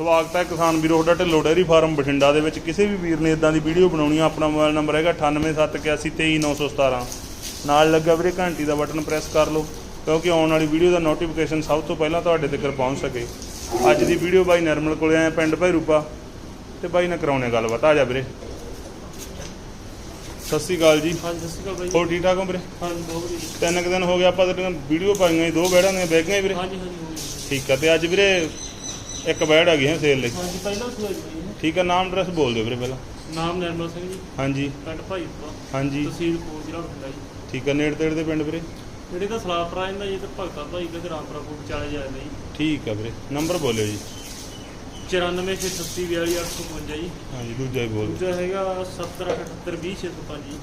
ਸਵਾਗਤ ਹੈ ਕਿਸਾਨ ਵੀਰੋ ਤੁਹਾਡਾ ਢਿੱਲੋਂ ਡੇਅਰੀ ਫਾਰਮ ਬਠਿੰਡਾ ਦੇ ਵਿੱਚ। ਕਿਸੇ ਵੀ ਵੀਰ ਨੇ ਇਦਾਂ ਦੀ ਵੀਡੀਓ ਬਣਾਉਣੀ ਆ ਆਪਣਾ ਮੋਬਾਈਲ ਨੰਬਰ ਹੈਗਾ 9871823917 ਨਾਲ ਲੱਗਾ ਵੀਰੇ ਘੰਟੀ ਦਾ ਬਟਨ ਪ੍ਰੈਸ ਕਰ ਲਓ ਕਿਉਂਕਿ ਆਉਣ ਵਾਲੀ ਵੀਡੀਓ ਦਾ ਨੋਟੀਫਿਕੇਸ਼ਨ ਸਭ ਤੋਂ ਪਹਿਲਾਂ ਤੁਹਾਡੇ ਤੱਕ ਪਹੁੰਚ ਸਕੇ। ਅੱਜ ਦੀ ਵੀਡੀਓ ਬਾਈ ਨਰਮਲ ਕੋਲੇ ਆਏ ਆ, ਪਿੰਡ ਭਾਈ ਰੂਪਾ। ਤੇ ਬਾਈ ਨਾਲ ਕਰਾਉਣੇ ਗੱਲਬਾਤ। ਆ ਜਾ ਵੀਰੇ। ਸਤਿ ਸ਼੍ਰੀ ਅਕਾਲ ਜੀ। ਹਾਂਜੀ ਸਤਿ ਸ਼੍ਰੀ ਅਕਾਲ ਬਾਈ ਹੋਰ ਠੀਕ ਠਾਕ ਹੋ ਵੀਰੇ? ਹਾਂਜੀ ਬਹੁਤ ਵਧੀਆ। ਤਿੰਨ ਕੁ ਦਿਨ ਹੋ ਗਏ ਆਪਾਂ ਤੇਰੀਆਂ ਵੀਡੀਓ ਪਾਈਆਂ ਸੀ, ਦੋ ਬੈੜਾਂ ਦੀਆਂ ਬਹਿ ਗਈਆਂ ਵੀਰੇ? ਹਾਂਜੀ ਹਾਂਜੀ। ਠੀਕ ਆ ਤੇ ਅੱਜ ਵੀਰੇ ਇੱਕ ਬੈੜ ਹੈਗੀ ਹੈ ਸੇਲ ਲਈ। ਹਾਂਜੀ ਪਹਿਲਾਂ ਸੁਣਿਆ ਜੀ। ਠੀਕ ਆ ਨਾਮ ਐਡਰੈਸ ਬੋਲ ਦਿਓ ਵੀਰੇ ਪਹਿਲਾਂ। ਨਾਮ ਨਿਰਮਲ ਸਿੰਘ ਜੀ। ਹਾਂਜੀ। ਪਿੰਡ ਭਾਈਪੁਰਾ ਹਾਂਜੀ। ਤਹਿਸੀਲ ਕੋਟ ਜ਼ਿਲ੍ਹਾ ਬਠਿੰਡਾ ਜੀ। ਠੀਕ ਆ ਨੇੜੇ ਤੇੜੇ ਦੇ ਪਿੰਡ ਵੀਰੇ? ਜਿਹੜੇ ਤਾਂ ਸਲਾਪਰਾ ਇਹਨਾਂ ਜੀ ਤੇ ਭਗਤਾ ਭਾਈ ਦੇ ਰਾਮਪੁਰਾ ਕੋਟ ਚਾਲੇ ਜਾਂਦੇ ਜੀ। ਠੀਕ ਆ ਵੀਰੇ ਨੰਬਰ ਬੋਲਿਓ ਜੀ। 9463342855 ਜੀ। ਹਾਂਜੀ ਦੂਜਾ ਹੀ ਬੋਲ। ਦੂਜਾ ਹੈਗਾ 7078200605 ਜੀ।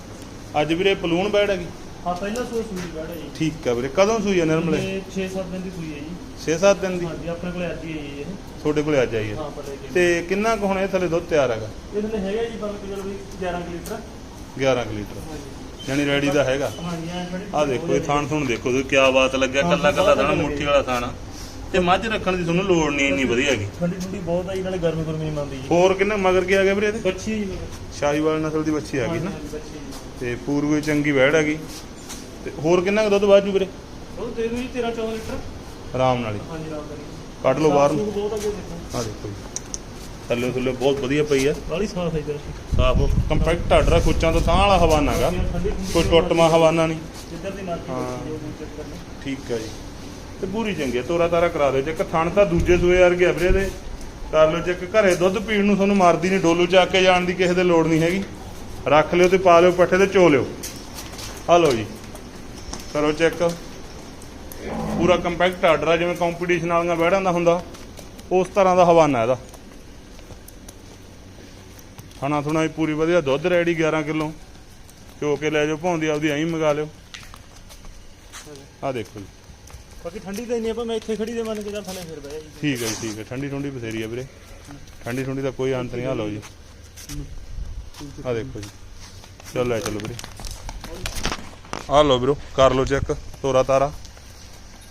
ਅੱਜ ਵੀਰੇ ਪਲੂਣ ਬੈੜ ਹੈਗੀ। ਹਾਂ ਪਹਿਲਾਂ ਸੋ ਸੂਈ ਬੈਠਾ ਜੀ। ਠੀਕ ਆ ਵੀਰੇ ਕਦੋਂ ਸੂਈ ਆ ਨਿਰਮਲੇ? ਇਹ 6-7 ਦਿਨ ਦੀ ਸੂਈ ਹੈ ਜੀ। 6-7 ਦਿਨ ਦੀ? ਹਾਂਜੀ ਆਪਣੇ ਕੋਲੇ ਅੱਜ ਹੀ ਆਈ ਹੈ ਤੁਹਾਡੇ ਕੋਲੇ ਅੱਜ ਆਈ ਇਹ ਹੈ? ਹਾਂ ਪਤਾ ਹੀ ਤੇ ਕਿੰਨਾ ਕੁ ਹੁਣ ਇਹ ਥੱਲੇ ਦੁੱਧ ਤਿਆਰ ਹੈਗਾ? ਇਹਦੇ ਲਈ ਹੈਗਾ ਜੀ ਬਲਕਿ ਚਲੋ ਵੀ 11 ਕੁ ਲੀਟਰ। 11 ਕੁ ਲੀਟਰ। ਯਾਨੀ ਰੈਡੀ ਦਾ ਹੈਗਾ। ਹਾਂਜੀ ਐਂ ਖੜੀ। ਆ ਦੇਖੋ ਇਹ ਥਾਣ ਥੁਣ ਦੇਖੋ ਤੁਸੀਂ ਕੀ ਬਾਤ ਲੱਗਿਆ ਕੱਲਾ ਕੱਲਾ ਥਾਣਾ ਮੁੱਠੀ ਵਾਲਾ ਥਾਣਾ। ਤੇ ਮੱਝ ਰੱਖਣ ਦੀ ਤੁਹਾਨੂੰ ਲੋੜ ਨਹੀਂ ਇੰਨੀ ਵਧੀਆ ਹੈਗੀ। ਠੰਡੀ ਠੰਡੀ ਬਹੁਤ ਆਈ ਨਾਲੇ ਗਰਮੀ ਗਰਮੀ ਨਹੀਂ ਮੰਨਦੀ ਜੀ। ਹੋਰ ਕਿੰਨਾ ਮਗਰ ਕੀ ਆ ਗਿਆ ਵੀਰੇ ਇਹਦੇ? ਬੱਚੀ ਜੀ ਮਗਰ। ਸ਼ਾਹੀਵਾਲ ਨਸਲ ਦੀ ਬੱਚੀ ਨਾ। ਹਾਂਜੀ, ਬੱਚੀ ਜੀ। ਤੇ ਪੂਰਵੀ ਚੰਗੀ ਵਹਿੜ ਹੈਗੀ। ਤੇ ਹੋਰ ਕਿੰਨਾ ਕੁ ਦੁੱਧ ਬਾਜੂ ਵੀਰੇ? ਉਹ ਦੇ ਦੂ ਜੀ 13 14 ਲੀਟਰ। ਆਰਾਮ ਨਾਲ ਹੀ। ਹਾਂਜੀ ਰਾਮ ਕਰੀ ਕੱਢ ਲਓ ਬਾਹਰ ਨੂੰ। ਬਹੁਤ ਅੱਗੇ ਦੇਖੋ। ਆ ਦੇਖੋ ਜੀ। ਥੱਲੇ ਥੱਲੇ ਬਹੁਤ ਵਧੀਆ ਪਈ ਆ। ਬਾਲੀ ਸਾਫ਼ ਹੈ ਇਧਰ ਸਾਫ਼। ਕੰਪੈਕਟ ਆਰਡਰ ਕੁੱਚਾਂ ਤੋਂ ਤਾਂ ਵਾਲਾ ਹਵਾਨਾ ਹੈਗਾ ਠੰਡੀ ਕੋਈ ਟੁੱਟਮਾ ਹਵਾਨਾ ਨਹੀਂ। ਜਿੱਧਰ ਦੀ ਮਰਜ਼ੀ ਚੈੱਕ ਠੀਕ ਹੈ ਜੀ। ਤੇ ਪੂਰੀ ਚੰਗੀ ਤੋਰਾ ਤਾਰਾ ਕਰਾ ਦਿਓ। ਚੈੱਕ ਥਣ ਤਾਂ ਦੂਜੇ ਸੂਏ ਵਰਗੇ ਵੀਰੇ ਦੇ ਕਰ ਲਓ ਚੈੱਕ। ਘਰੇ ਦੁੱਧ ਪੀਣ ਨੂੰ ਤੁਹਾਨੂੰ ਮਾਰਦੀ ਨਹੀਂ ਡੋਲੂ ਚੱਕ ਕੇ ਜਾਣ ਦੀ ਕਿਸੇ ਦੇ ਲੋੜ ਨਹੀਂ ਹੈਗੀ। ਰੱਖ ਲਿਓ ਤੇ ਪਾ ਲਿਓ ਪੱਠੇ ਤੇ ਚੋ ਲਿਓ। ਆ ਲਓ ਜੀ। ਕਰੋ ਚੈੱਕ। ਪੂਰਾ ਕੰਪੈਕਟ ਆਰਡਰ ਆ ਜਿਵੇਂ ਕੰਪੀਟੀਸ਼ਨ ਵਾਲੀਆਂ ਬੈੜਾਂ ਦਾ ਹੁੰਦਾ ਉਸ ਤਰ੍ਹਾਂ ਦਾ ਹਵਾਨਾ ਇਹਦਾ। ਖਾਣਾ ਥੁਣਾ ਵੀ ਪੂਰੀ ਵਧੀਆ ਦੁੱਧ ਰੈਡੀ 11 ਕਿਲੋ। ਚੋ ਕੇ ਲੈ ਜਾਓ ਭੌਂਦੀ ਆਪਦੀ ਐਂ ਮੰਗਾ ਲਿਓ। ਆ ਦੇਖੋ ਜੀ। ਬਾਕੀ ਠੰਡੀ ਤਾਂ ਨਹੀਂ ਆਪਾਂ ਮੈਂ ਇੱਥੇ ਖੜੀ ਦੇ ਮੰਨ ਕੇ ਚੱਲ ਥੱਲੇ ਫਿਰ ਬਹਿ ਜੀ ਠੀਕ ਹੈ ਜੀ ਠੀਕ ਹੈ। ਠੰਡੀ ਠੰਡੀ ਬਥੇਰੀ ਆ ਵੀਰੇ। ਠੰਡੀ ਠੰਡੀ ਦਾ ਕੋਈ ਅੰਤ ਨਹੀਂ ਆ ਲਓ ਜੀ। ਆ ਦੇਖੋ ਜੀ। ਚੱਲ ਲੈ ਚਲੋ ਵੀਰੇ। ਆ ਲਓ ਵੀਰੋ ਕਰ ਲਓ ਚੈੱਕ ਤੋਰਾ ਤਾਰਾ।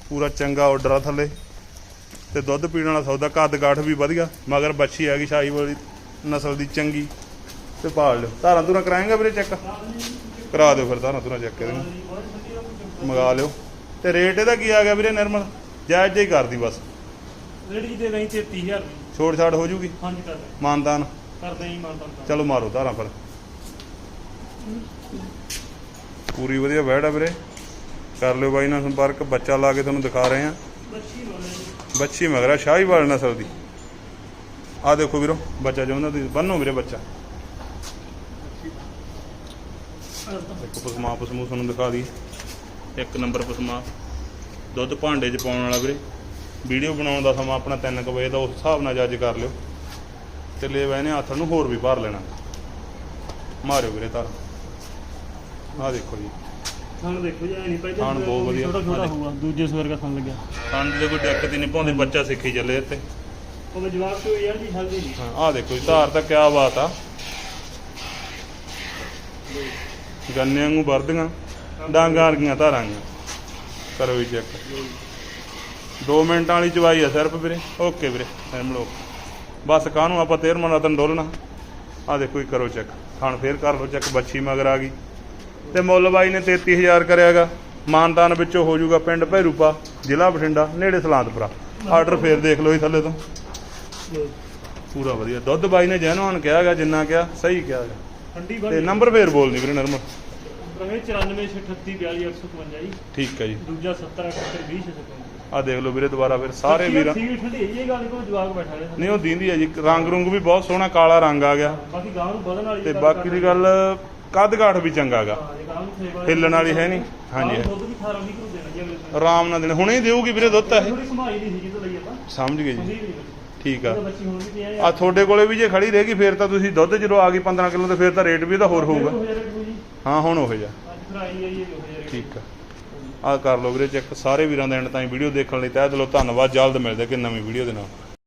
ਪੂਰਾ ਚੰਗਾ ਆਰਡਰ ਆ ਥੱਲੇ। ਤੇ ਦੁੱਧ ਪੀਣ ਵਾਲਾ ਸੌਦਾ ਕੱਦ ਕਾਠ ਵੀ ਵਧੀਆ ਮਗਰ ਬੱਚੀ ਹੈਗੀ ਸ਼ਾਹੀ ਵਾਲੀ ਨਸਲ ਦੀ ਚੰਗੀ। ਤੇ ਪਾਲ ਲਿਓ। ਧਾਰਾਂ ਧੁਰਾਂ ਕਰਾਏਗਾ ਵੀਰੇ ਚੈੱਕ ਕਰਾ ਦਿਓ ਫਿਰ ਧਾਰਾਂ ਧੁਰਾਂ ਚੈੱਕ ਇਹਦੇ ਮੰਗਾ ਲਿਓ। ਤੇ ਰੇਟ ਇਹਦਾ ਕੀ ਆ ਗਿਆ ਵੀਰੇ ਨਿਰਮਲ? ਜਾਇਜ਼ ਜਿਹਾ ਹੀ ਕਰਦੀ ਬਸ। ਰੇੜੀ ਦੇ ਗਈ 33000 ਛੋੜ ਛਾੜ ਹੋ ਜੂਗੀ? ਹਾਂਜੀ ਕਰ ਦੇ ਮਾਨਦਾਨ ਕਰਦੇ ਹੀ ਮਾਨਤਾ ਚਲੋ ਮਾਰੋ ਧਾਰਾਂ ਫਿਰ। ਪੂਰੀ ਵਧੀਆ ਬੈੜ ਆ ਵੀਰੇ। ਕਰ ਲਿਓ ਬਾਈ ਨਾਲ ਸੰਪਰਕ, ਬੱਚਾ ਲਾ ਕੇ ਤੁਹਾਨੂੰ ਦਿਖਾ ਰਹੇ ਆ ਬੱਚੀ ਵਾਲੇ ਜੀ ਬੱਚੀ ਮਗਰਾ ਸ਼ਾਹੀਵਾਲ ਨਸਲ ਦੀ ਆ ਦੇਖੋ ਵੀਰੋ, ਬੱਚਾ ਚਾਹੁੰਦਾ ਤੁਸੀਂ ਬੰਨੋ ਵੀਰੇ ਬੱਚਾ। ਇੱਕ ਪਸਮਾ ਪਸਮੂ ਤੁਹਾਨੂੰ ਦਿਖਾ ਦੀ ਇੱਕ ਨੰਬਰ ਪਸਮਾ। ਦੁੱਧ ਭਾਂਡੇ 'ਚ ਪਾਉਣ ਵਾਲਾ ਵੀਰੇ। ਵੀਡੀਓ ਬਣਾਉਣ ਦਾ ਸਮਾਂ ਆਪਣਾ 3 ਵਜੇ ਦਾ, ਉਸ ਹਿਸਾਬ ਨਾਲ ਜੱਜ ਕਰ ਲਿਓ। ਤੇ ਲੈ ਵੈਨੇ ਹੱਥ ਨੂੰ ਹੋਰ ਵੀ ਭਰ ਲੈਣਾ। ਮਾਰਿਓ ਵੀਰੇ ਤਾਰ ਆ ਦੇਖੋ ਜੀ। ਥਣ ਦੇਖੋ ਜੀ ਐ ਨਹੀਂ ਪਹਿਲੇ ਥਣ ਬਹੁਤ ਵਧੀਆ। ਛੋਟਾ ਛੋਟਾ। ਹੋਊਗਾ। ਦੂਜੇ ਸਵੇਰ ਦਾ ਥਣ ਲੱਗਿਆ। ਖਾਣ ਦੀ ਕੋਈ ਦਿੱਕਤ ਹੀ ਨਹੀਂ ਪਾਉਂਦੇ ਬੱਚਾ ਸਿੱਖੀ ਚੱਲੇ ਇੱਥੇ। ਉਹ ਜਵਾਬ ਤੋਂ ਯਾਰ ਜੀ ਹਲਦੀ ਨਹੀਂ ਹਾਂ ਆ ਦੇਖੋ ਜੀ ਧਾਰ ਤਾਂ ਕਿਆ ਬਾਤ ਆ। ਗੰਨੇ ਵਾਂਗੂ ਵਰਦੀਆਂ ਡਾਂਗਾਂ ਵਰਗੀਆਂ ਧਾਰਾਂ ਗੀਆਂ ਕਰੋ ਜੀ ਚੈੱਕ 2 ਮਿੰਟਾਂ ਵਾਲੀ ਚਵਾਈ ਆ ਸਿਰਫ ਵੀਰੇ। ਓਕੇ ਵੀਰੇ ਐਮ ਲੋ ਬਸ ਕਾਹਨੂੰ ਆਪਾਂ ਤੇਰ ਮਨਾ ਤਨ ਡੋਲਣਾ? ਆ ਦੇਖੋ ਜੀ ਕਰੋ ਚੈੱਕ ਖਾਣ ਫੇਰ ਕਰ ਲਓ ਚੈੱਕ ਬੱਚੀ ਮਗਰ ਆ ਗਈ। ਤੇ ਮੁੱਲ ਬਾਈ ਨੇ 33000 ਕਰਿਆਗਾ। ਮਾਨਦਾਨ ਵਿੱਚੋਂ ਹੋ ਜਾਊਗਾ ਪਿੰਡ ਭੈਰੂਪਾ ਜ਼ਿਲ੍ਹਾ ਬਠਿੰਡਾ ਨੇੜੇ ਸਲਾਂਤਪੁਰਾ ਆਰਡਰ ਫੇਰ ਦੇਖ ਲਓ ਜੀ ਥੱਲੇ ਤੋਂ। ਪੂਰਾ ਵਧੀਆ। ਦੁੱਧ ਬਾਈ ਨੇ ਜੈਨੂਨ ਕਿਹਾਗਾ ਜਿੰਨਾ ਕਿਹਾ ਸਹੀ ਕਿਹਾਗਾ। ਤੇ ਨੰਬਰ ਫੇਰ ਬੋਲਦੀ ਵੀਰੇ ਨਰਮਲ। ਰਹੇ 9468422855 ਜੀ। ਠੀਕ ਹੈ ਜੀ। ਦੂਜਾ 707820 ਆ ਦੇਖ ਲਓ ਵੀਰੇ ਦੁਬਾਰਾ ਫਿਰ ਸਾਰੇ ਵੀਰਾਂ ਨਹੀਂ ਉਹ ਦੀਂਦੀ ਹੈ ਜੀ। ਰੰਗ ਰੁੰਗ ਵੀ ਬਹੁਤ ਸੋਹਣਾ ਕਾਲਾ ਰੰਗ ਆ ਗਿਆ। ਬਾਕੀ ਗਾਂ ਨੂੰ ਵਧਣ ਵਾਲੀ ਤੇ ਬਾਕੀ ਦੀ ਗੱਲ ਕੱਦ ਕਾਠ ਵੀ ਚੰਗਾਗਾ। ਹਿੱਲਣ ਵਾਲੀ ਹੈ ਨਹੀਂ। ਹਾਂਜੀ। ਦੁੱਧ ਵੀ 18 20 ਕਿਲੋ ਦੇਣਾ ਜੀ ਅਗਲੇ ਸਾਲ ਆਰਾਮ ਨਾਲ ਦੇਣਾ। ਹੁਣੇ ਦੇਊਗੀ ਵੀਰੇ ਦੁੱਧ ਇਹ। ਸਮਝ ਗਏ ਜੀ। ਠੀਕ ਆ। ਆ ਤੁਹਾਡੇ ਕੋਲੇ ਵੀ ਜੇ ਖੜੀ ਰਹੇਗੀ ਫੇਰ ਤਾਂ ਤੁਸੀਂ ਦੁੱਧ ਜਦੋਂ ਆ ਗਈ 15 ਕਿਲੋ ਤੇ ਫੇਰ ਤਾਂ ਰੇਟ ਵੀ ਇਹਦਾ ਹੋਰ ਹੋਊਗਾ। ਹਾਂ ਹੁਣ ਉਹ ਜਾ ਠੀਕ ਆ। ਆ ਕਰ ਲਓ ਵੀਰੇ ਚੈੱਕ। ਸਾਰੇ ਵੀਰਾਂ ਦਾ ਐਂਡ ਤਾਈਂ ਵੀਡੀਓ ਦੇਖਣ ਲਈ ਤਹਿ ਦਿਲੋਂ ਧੰਨਵਾਦ। ਜਲਦ ਮਿਲਦੇ ਕਿ ਨਵੀਂ ਵੀਡੀਓ ਦੇ ਨਾਲ।